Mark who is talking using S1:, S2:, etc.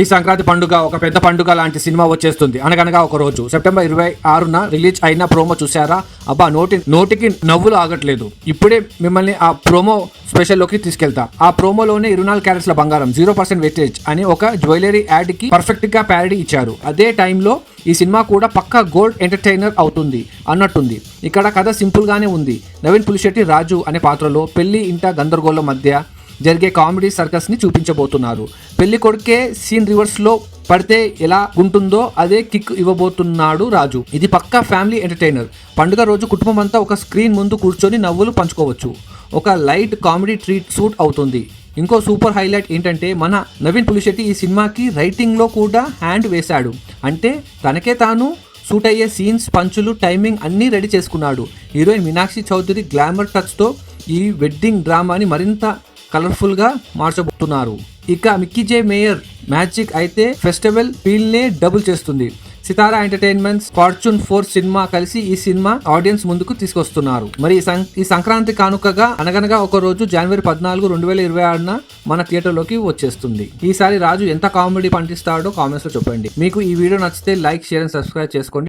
S1: ఈ సంక్రాంతి పండుగ ఒక పెద్ద పండుగ లాంటి సినిమా వచ్చేస్తుంది. అనగనగా ఒక రోజు. సెప్టెంబర్ ఇరవై ఆరున రిలీజ్ అయిన ప్రోమో చూసారా అబ్బా నోటి నోటికి నవ్వులు ఆగట్లేదు. ఇప్పుడే మిమ్మల్ని ఆ ప్రోమో స్పెషల్లోకి తీసుకెళ్తా. ఆ ప్రోమోలోనే ఇరవై నాలుగు క్యారెట్ల బంగారం జీరో పర్సెంట్ వెస్టేజ్ అని ఒక జ్యువెలరీ యాడ్కి పర్ఫెక్ట్గా ప్యారడీ ఇచ్చారు. అదే టైంలో ఈ సినిమా కూడా పక్కా గోల్డ్ ఎంటర్టైనర్ అవుతుంది అన్నట్టుంది. ఇక్కడ కథ సింపుల్ గానే ఉంది. నవీన్ పులిశెట్టి రాజు అనే పాత్రలో పెళ్ళి ఇంట గందరగోళం మధ్య జరిగే కామెడీ సర్కస్ని చూపించబోతున్నారు. పెళ్ళి కొడుకే సీన్ రివర్స్లో పడితే ఎలా ఉంటుందో అదే కిక్ ఇవ్వబోతున్నాడు రాజు. ఇది పక్కా ఫ్యామిలీ ఎంటర్టైనర్. పండుగ రోజు కుటుంబం అంతా ఒక స్క్రీన్ ముందు కూర్చొని నవ్వులు పంచుకోవచ్చు. ఒక లైట్ కామెడీ ట్రీట్ సూట్ అవుతుంది. ఇంకో సూపర్ హైలైట్ ఏంటంటే మన నవీన్ పులిశెట్టి ఈ సినిమాకి రైటింగ్లో కూడా హ్యాండ్ వేశాడు. అంటే తనకే తాను సూట్ అయ్యే సీన్స్ పంచులు టైమింగ్ అన్నీ రెడీ చేసుకున్నాడు. హీరోయిన్ మీనాక్షి చౌదరి గ్లామర్ టచ్తో ఈ వెడ్డింగ్ డ్రామాని మరింత కలర్ఫుల్గా మార్చబోతున్నారు. ఇక మిక్కీ జే మేయర్ మ్యాజిక్ అయితే ఫెస్టివల్ ఫీల్నే డబుల్ చేస్తుంది. Sithara entertainments Fortune Four cinema కలిసి ఈ సినిమా ఆడియన్స్ ముందుకు తీసుకొస్తున్నారు. మరి ఈ సం- ఈ సంక్రాంతి కానుకగా అనగనగా ఒక రోజు జనవరి పద్నాలుగు రెండు వేల ఇరవై ఆరున మన థియేటర్లోకి వచ్చేస్తుంది. ఈసారి రాజు ఎంత కామెడీ పండిస్తాడో కామెంట్స్లో చెప్పండి. మీకు ఈ వీడియో నచ్చితే లైక్ షేర్ అండ్ సబ్స్క్రైబ్ చేసుకోండి.